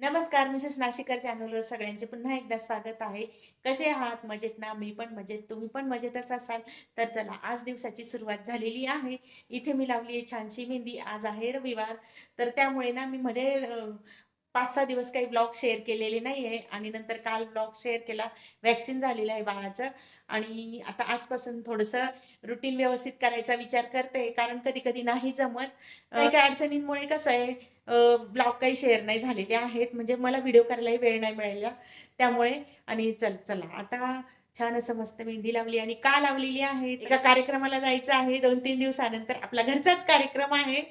नमस्कार मिसेस नाशिकर चॅनलवर सगळ्यांचे पुन्हा एकदा स्वागत आहे. कसे आहात? मजेत ना? मी पण मजेत. तुम्ही पण मजेतच असाल? तर चला आज दिवसाची सुरुवात झालेली आहे. इथे मी लावली आहे छानशी मेहंदी. आज आहे रविवार. तर त्यामुळे ना मी मध्ये पाच सहा दिवस काही ब्लॉग शेअर केलेले नाही आहे आणि नंतर काल ब्लॉग शेअर केला. वॅक्सिन झालेलं आहे बाळाचं आणि आता आजपासून थोडंसं रुटीन व्यवस्थित करायचा विचार करते. कारण कधी कधी नाही जमत. काही काही अडचणींमुळे कसं आहे ब्लॉग काही शेअर नाही झालेले आहेत. म्हणजे मला व्हिडिओ करायलाही वेळ नाही मिळाला. त्यामुळे आणि चल चला. आता छान असं मस्त मेहंदी लावली आणि का लावलेली आहे? एका कार्यक्रमाला जायचं आहे. दोन तीन दिवसानंतर आपला घरचाच कार्यक्रम आहे.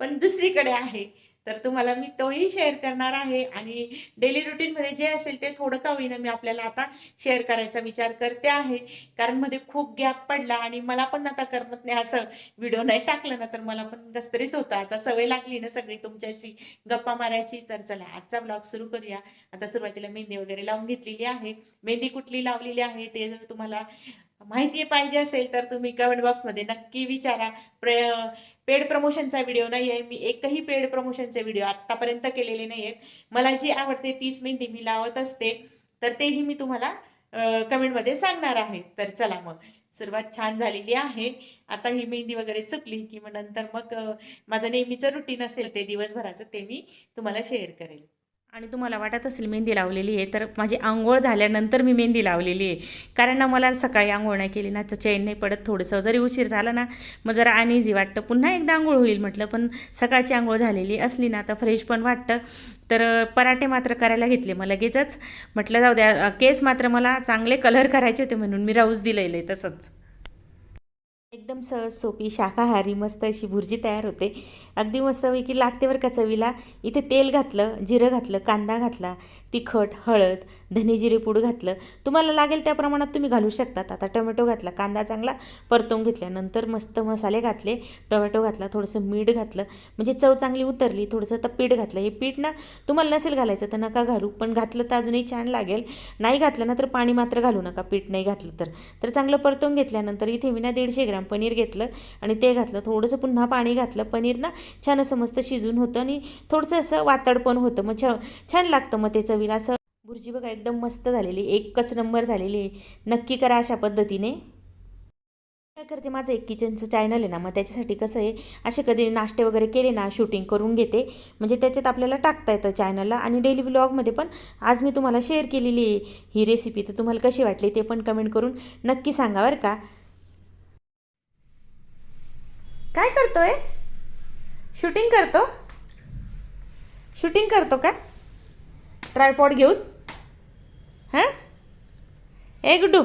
पण दुसरीकडे आहे. तर तुम्हाला मी तोही शेअर करणार आहे. आणि डेली रुटीनमध्ये जे असेल ते थोडं का होईना मी आपल्याला आता शेअर करायचा विचार करते आहे. कारण मध्ये खूप गॅप पडला आणि मला पण आता करमत नाही. असं व्हिडिओ नाही टाकलं ना तर मला पण कसतरीच होतं. आता सवय लागली ना सगळी तुमच्याशी गप्पा मारायची. तर चला आजचा ब्लॉग सुरू करूया. आता सुरुवातीला मेहंदी वगैरे लावून घेतलेली आहे. मेहंदी कुठली लावलेली आहे ते जर तुम्हाला माहिती पाहिजे असेल तर तुम्ही कमेंट बॉक्समध्ये नक्की विचारा. प्र पेड प्रमोशनचा व्हिडिओ नाही आहे मी एकही पेड प्रमोशनचे व्हिडिओ आत्तापर्यंत केलेले नाही आहेत मला जी आवडते तीच मेहंदी मी लावत असते तर तेही मी तुम्हाला कमेंटमध्ये सांगणार आहे. तर चला मग. सुरुवात छान झालेली आहे. आता ही मेहंदी वगैरे सुकली की मग नंतर मग माझं नेहमीचं रुटीन असेल ते दिवसभराचं ते मी तुम्हाला शेअर करेल. आणि तुम्हाला वाटत असेल मेहंदी लावलेली आहे तर माझी आंघोळ झाल्यानंतर मी मेहंदी लावलेली आहे. कारण ना मला सकाळी आंघोळ नाही केली ना तर चैन नाही पडत थोडंसं जरी उशीर झाला ना मग जरा अनइझी वाटतं पुन्हा एकदा आंघोळ होईल म्हटलं पण सकाळची आंघोळ झालेली असली ना तर फ्रेश पण वाटतं. तर पराठे मात्र करायला घेतले मग लगेचच म्हटलं जाऊ द्या केस मात्र मला चांगले कलर करायचे होते म्हणून मी राऊस दिलेलं आहे तसंच. एकदम सहज सोपी शाकाहारी मस्त अशी भुर्जी तयार होते. अगदी मस्तपैकी लागते बरं का चवीला. इथे तेल घातलं जिरं घातलं कांदा घातला. तिखट हळद धनेजिरे पूड घातलं. तुम्हाला लागेल त्या प्रमाणात तुम्ही घालू शकतात. आता टोमॅटो घातला कांदा चांगला परतवून घेतल्यानंतर मस्त मसाले घातले टोमॅटो घातला थोडंसं मीठ घातलं म्हणजे चव चांगली उतरली थोडंसं तर पीठ घातलं. हे पीठ ना तुम्हाला नसेल घालायचं तर नका घालू पण घातलं तर अजूनही छान लागेल. नाही घातलं ना तर पाणी मात्र घालू नका पीठ नाही घातलं तर. तर चांगलं परतवून घेतल्यानंतर इथे मी ना दीडशे ग्रॅम पनीर घेतलं आणि ते घातलं. थोडंसं पुन्हा पाणी घातलं. पनीर ना छान असं मस्त शिजून होतं आणि थोडंसं असं वातड पण होतं. मग छ छान लागतं मग ते होईल असं भुर्जी बघा एकदम मस्त झालेली एकच नंबर झालेली आहे. नक्की करा अशा पद्धतीने. काय करते माझं एक किचनचं चॅनल आहे ना मग त्याच्यासाठी कसं आहे असे कधी नाश्ते वगैरे केले ना शूटिंग करून घेते. म्हणजे त्याच्यात आपल्याला टाकता येतं चॅनलला आणि डेली ब्लॉगमध्ये पण आज मी तुम्हाला शेअर केलेली आहे ही रेसिपी तर तुम्हाला कशी वाटली ते पण कमेंट करून नक्की सांगा बरं का. काय करतोय? शूटिंग करतो? शूटिंग करतो का? ट्रायपॉड घेऊन. हां? ए गुड्डू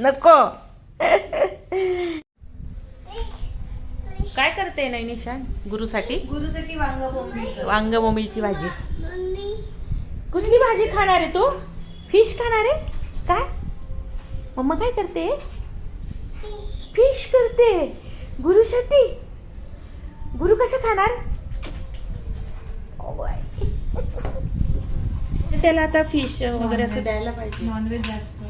नको. काय करते नाही निशान गुरुसाठी? गुरुसाठी वांग बोंबील वांग मोमिलची भाजी. कुठली भाजी खाणार आहे तू? फिश खाणार आहे? काय? मम्मा काय करते? फिश करते. गुरुसाठी? गुरु कसं खाणार? त्याला आता फिश वगैरे असं द्यायला पाहिजे. नॉनव्हेज जास्त.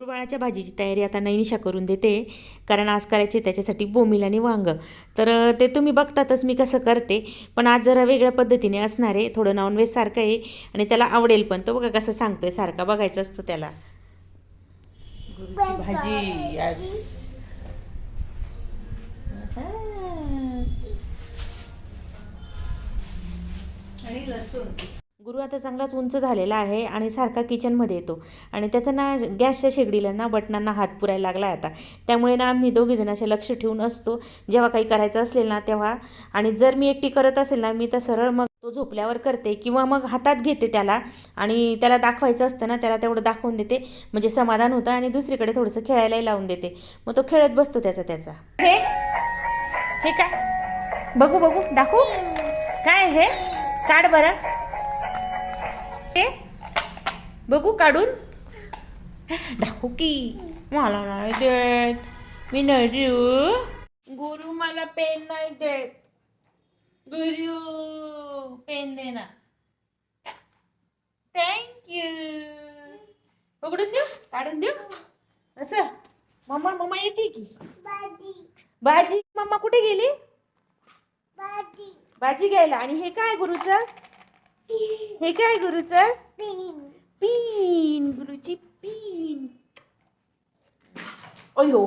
बाळाच्या भाजीची तयारी आता नैनिशा करून देते कारण आज करायचे त्याच्यासाठी बोंबील आणि वांग. तर ते तुम्ही बघतातच मी कसं करते पण आज जरा वेगळ्या पद्धतीने असणार आहे थोडं नॉनव्हेज सारखं आहे आणि त्याला आवडेल पण. तो बघा कसं सांगतोय सारखा बघायचं असतं त्याला. भाजी आणि लसूण. गुरु आता चांगलाच उंच झालेला आहे आणि सारखा किचनमध्ये येतो. आणि त्याचं ना गॅसच्या शेगडीला ना बटनांना हात पुरायला लागला आहे आता. त्यामुळे ना आम्ही दोघीजण असे लक्ष ठेवून असतो. जेव्हा काही करायचं असेल ना तेव्हा. आणि जर मी एकटी करत असेल ना मी तर सरळ मग तो झोपल्यावर करते किंवा मग हातात घेते त्याला. आणि त्याला दाखवायचं असतं ना त्याला तेवढं दाखवून देते. म्हणजे समाधान होतं आणि दुसरीकडे थोडंसं खेळायलाही लावून देते. मग तो खेळत बसतो त्याचा त्याचा. हे? हे काय? बघू बघू दाखवू? काय हे? काढ बरं. ते बघू काढून. दाखवू की. मला नाही देत. मी नाही देऊ. गुरु मला पेन नाही देत. गुरु पेन दे ना. थँक्यू उघडून देऊ काढून देऊ. असं. मम्मा मम्मा येते की? भाजी मम्मा कुठे गेली? भाजी घ्यायला. आणि हे काय गुरुचं? हे काय गुरुचं? पीन. गुरुची पीन. अयो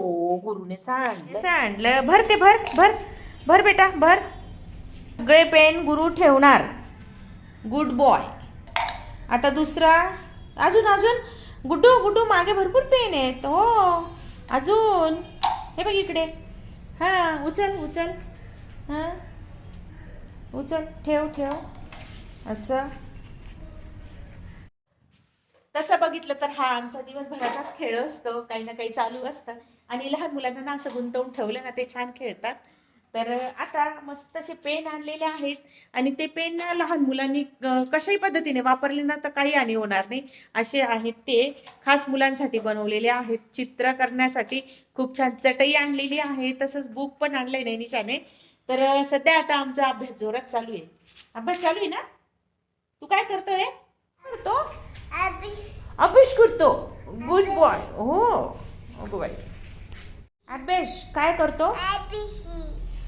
गुरुने सांडलं. सांडलं. भर ते भर भर. भर बेटा भर. सगळे पेन गुरु ठेवणार. गुड बॉय आता दुसरा. अजून अजून. गुड्डू गुड्डू मागे भरपूर पेन आहेत. हो. अजून. हे बघ इकडे. हां उचल उचल. हां. उचल ठेव ठेव. असं. तसं बघितलं तर हा आमचा दिवसभराचाच खेळ असतो. काही ना काही चालू असतं. आणि लहान मुलांना ना असं गुंतवून ठेवलं ना ते छान खेळतात. तर आता मस्त असे पेन आणलेले आहेत. आणि ते पेन ना लहान मुलांनी कशाही पद्धतीने वापरले ना तर काही आणि होणार नाही. असे आहेत ते. खास मुलांसाठी बनवलेले आहेत. चित्र करण्यासाठी खूप छान चटई आणलेली आहे. तसंच बुक पण आणलं आहे नैनिशाने. तर सध्या आता आमचा अभ्यास जोरात चालू आहे. अभ्यास चालू आहे ना? तू काय करतोय करतो. अभ्यास करतो. गुड बॉय हो. अगो बाई अभ्यास काय करतो?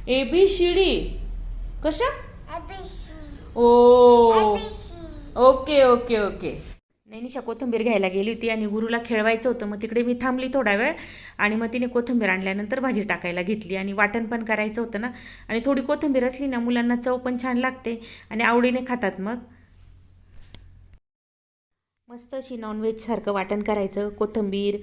ए बी सी डी कशा? ओ. Okay okay okay. नैनिशा कोथिंबीर घ्यायला गेली होती आणि गुरुला खेळवायचं होतं. मग तिकडे मी थांबली थोडा वेळ आणि मग तिने कोथिंबीर आणल्यानंतर भाजी टाकायला घेतली आणि वाटण पण करायचं होतं ना. आणि थोडी कोथिंबीर असली ना मुलांना चव पण छान लागते आणि आवडीने खातात मग. मस्त अशी नॉनव्हेजसारखं वाटण करायचं कोथिंबीर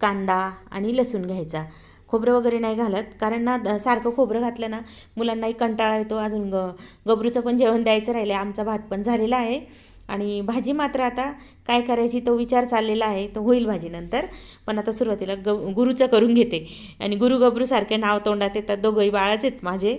कांदा आणि लसूण घ्यायचा. खोबरं वगैरे नाही घालत कारण ना सारखं खोबरं घातलं ना मुलांनाही कंटाळा येतो अजून. ग गबरूचं पण जेवण द्यायचं राहिलं आहे आमचा भात पण झालेला आहे. आणि भाजी मात्र आता काय करायची तो विचार चाललेला आहे तो होईल भाजी नंतर पण आता सुरुवातीला ग गुरुचं करून घेते. आणि गुरु गबरूसारखे नाव तोंडात येतात दोघंही बाळाच आहेत माझे.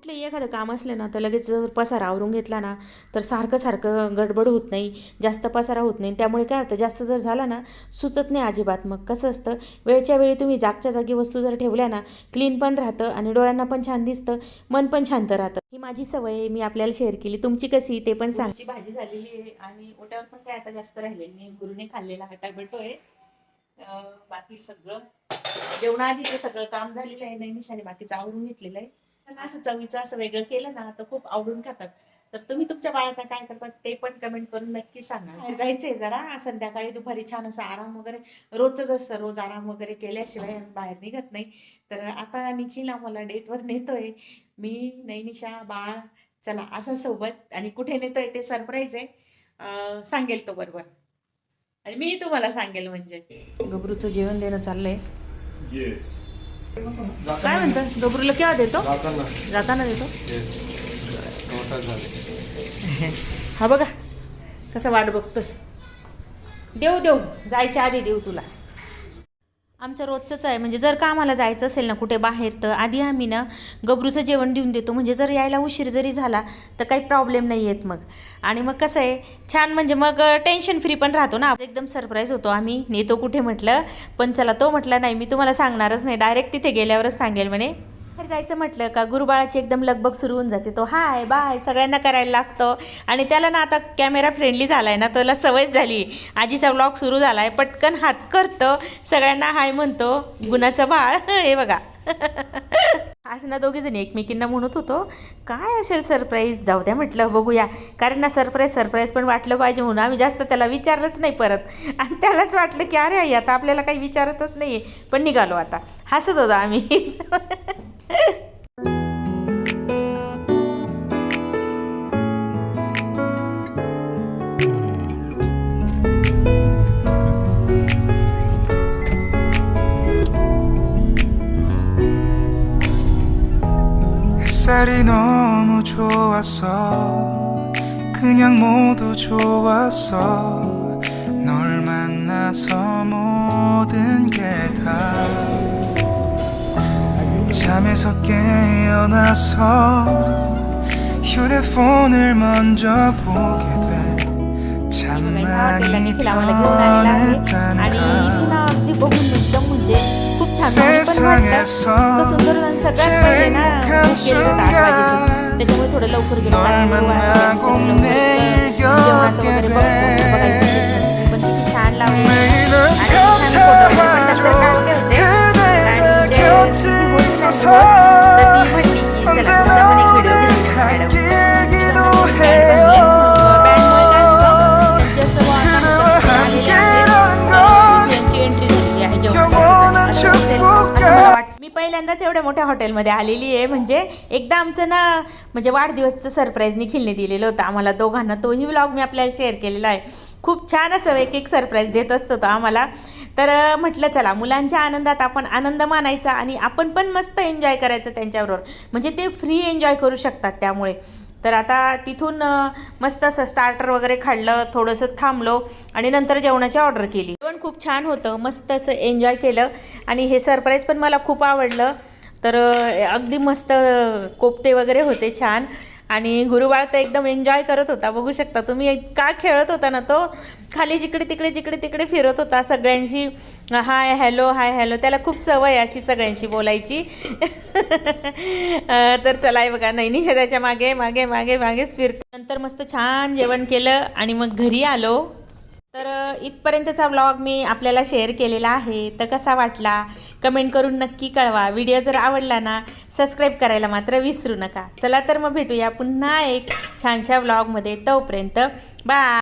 कुठलंही एखादं काम असलं ना तर लगेच जर पसारा आवरून घेतला ना तर सारखं सारखं गडबड होत नाही जास्त पसारा होत नाही. त्यामुळे काय होतं जास्त जर झाला ना सुचत नाही अजिबात. मग कसं असतं वेळच्या वेळी तुम्ही जागच्या जागी वस्तू जर ठेवल्या ना क्लीन पण राहतं आणि डोळ्यांना पण छान दिसतं मन पण शांत राहतं. ही माझी सवय आहे मी आपल्याला शेअर केली. तुमची कशी ते पण सांगची भाजी झालेली आहे आणि ओट्यावर पण काय आता जास्त राहिलेली नाही. गुरुने खाल्लेला हटा टॅबलेटो आहे. बाकी सगळं जेवणाआधी ते सगळं काम झालेलं आहे. नैनिशाने बाकीचं आवरून घेतलेलं आहे. त्यांना असं चवीचं असं वेगळं केलं ना तर खूप आवडून खातात. तर तुम्ही तुमच्या बाळांना काय करतात ते पण कमेंट करून नक्की सांगा. जायचंय जरा संध्याकाळी दुपारी छान असा आराम वगैरे रोजच असतं रोज आराम वगैरे केल्याशिवाय बाहेर निघत नाही. तर आता निखिल आम्हाला डेटवर नेतोय. मी नैनिशा बाळ चला असं सोबत आणि कुठे नेतोय ते सरप्राईज आहे. सांगेल तो बरोबर. आणि मी तुम्हाला सांगेल म्हणजे. गबरूचं जेवण देणं चाललंय. येस काय म्हणतात गबरूला केव्हा देतो? जाताना. देतो? हा बघा कसा वाट बघतोय. देऊ देऊ जायच्या आधी देऊ तुला. आमचं रोजचंच आहे. म्हणजे जर का आम्हाला जायचं असेल ना कुठे बाहेर तर आधी आम्ही ना गबरूचं जेवण देऊन देतो. म्हणजे जर यायला उशीर जरी झाला तर काही प्रॉब्लेम नाही येत मग. आणि मग कसं आहे छान म्हणजे मग टेन्शन फ्री पण राहतो ना. एकदम सरप्राईज होतो आम्ही. नेतो कुठे म्हटलं? पण चला तो म्हटला नाही मी तुम्हाला सांगणारच नाही. डायरेक्ट तिथे गेल्यावरच सांगेल म्हणे. जायचं म्हटलं का गुरुबाळाची एकदम लगबग सुरू होऊन जाते. तो हाय बाय सगळ्यांना करायला लागतं. आणि त्याला ना आता कॅमेरा फ्रेंडली झाला आहे ना त्याला सवयच झाली. आजीचा व्लॉग सुरू झाला आहे पटकन हात करतं. सगळ्यांना हाय म्हणतो गुणाचं बाळ. हे बघा. आज ना दोघे एकमेकींना म्हणत होतो काय असेल सरप्राईज जाऊ द्या म्हटलं बघूया. कारण ना सरप्राईज सरप्राईज पण वाटलं पाहिजे म्हणून आम्ही जास्त त्याला विचारलंच नाही परत. आणि त्यालाच वाटलं की अरे आई आता आपल्याला काही विचारतच नाही पण निघालो आता. हसत होतो आम्ही. 햇살이 너무 좋았어 그냥 모두 좋았어 널 만나서 모든 게다 잠에서 깨어나서 휴대폰을 먼저 보게 돼. 참 많이 변했다니까. 세상에서 제일 행복한 순간 널 만나고 매일 겪게 돼. 매일은 감사하죠. मी पहिल्यांदाच एवढ्या मोठ्या हॉटेलमध्ये आलेली आहे म्हणजे एकदा आमचं ना म्हणजे वाढदिवसचं सरप्राईज निखिलने दिलेलं होतं आम्हाला दोघांना तोही व्लॉग मी आपल्याला शेअर केलेला आहे खूप छान असं एक एक सरप्राईज देत असतो तो आम्हाला. तर म्हटलं चला मुलांच्या आनंदात आपण आनंद मानायचा आणि आपण पण मस्त एन्जॉय करायचं त्यांच्याबरोबर. म्हणजे ते फ्री एन्जॉय करू शकतात त्यामुळे. तर आता तिथून मस्त असं स्टार्टर वगैरे खाल्लं थोडंसं थांबलो आणि नंतर जेवणाची ऑर्डर केली. पण खूप छान होतं मस्त असं एन्जॉय केलं आणि हे सरप्राईज पण मला खूप आवडलं. तर अगदी मस्त कोपते वगैरे होते छान. आणि गुरुबाळ तर एकदम एन्जॉय करत होता. बघू शकता तुम्ही इतका खेळत होता ना तो. खाली जिकडे तिकडे जिकडे तिकडे फिरत होता सगळ्यांशी. Hi hello hi hello. त्याला खूप सवय आहे अशी सगळ्यांशी बोलायची. तर चला आहे बघा नैनिशा त्याच्यामागे मागे मागे मागेच फिरत. नंतर मस्त छान जेवण केलं आणि मग घरी आलो. तर इथपर्यंतचा व्लॉग मी आपल्याला शेअर केलेला आहे. तर कसा वाटला? कमेंट करून नक्की कळवा. व्हिडिओ जर आवडला ना सबस्क्राईब करायला मात्र विसरू नका. चला तर मग भेटूया पुन्हा एक छानशा व्लॉगमध्ये तोपर्यंत बाय